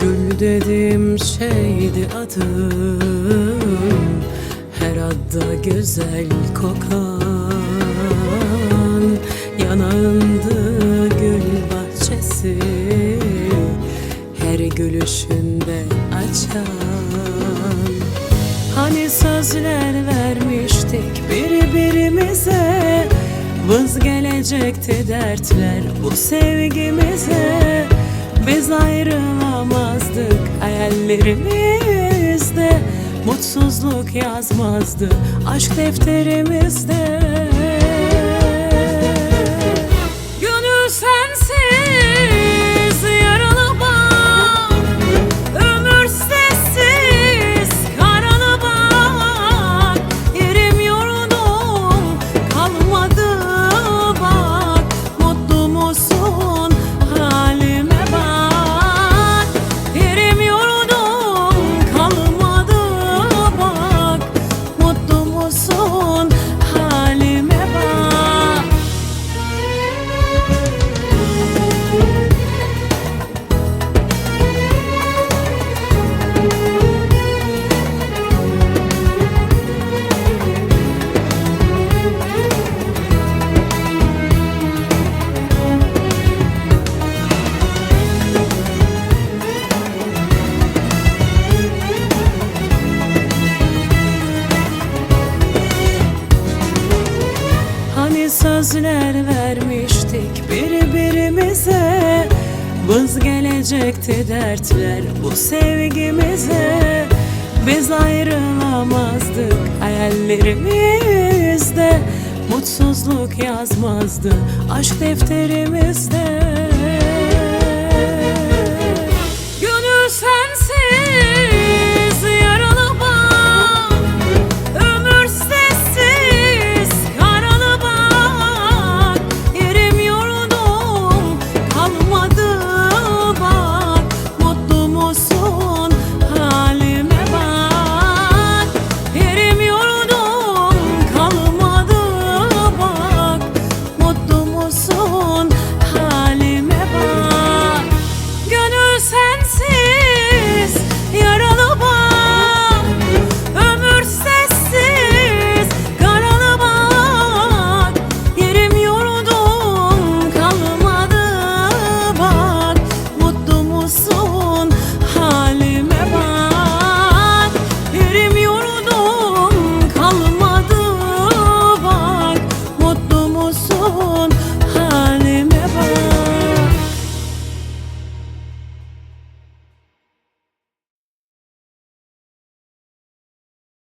Gül dedim şeydi adım. Her adda güzel kokan. Yanağımdı gül bahçesi. Her gülüşünde açan. Hani sözler ver birbirimize. Vız gelecekti dertler bu sevgimize. Biz ayrılamazdık hayallerimizde. Mutsuzluk yazmazdı aşk defterimizde sözler vermiştik birbirimize. Vız gelecekti dertler bu sevgimize. Biz ayrılamazdık hayallerimizde. Mutsuzluk yazmazdı aşk defterimizde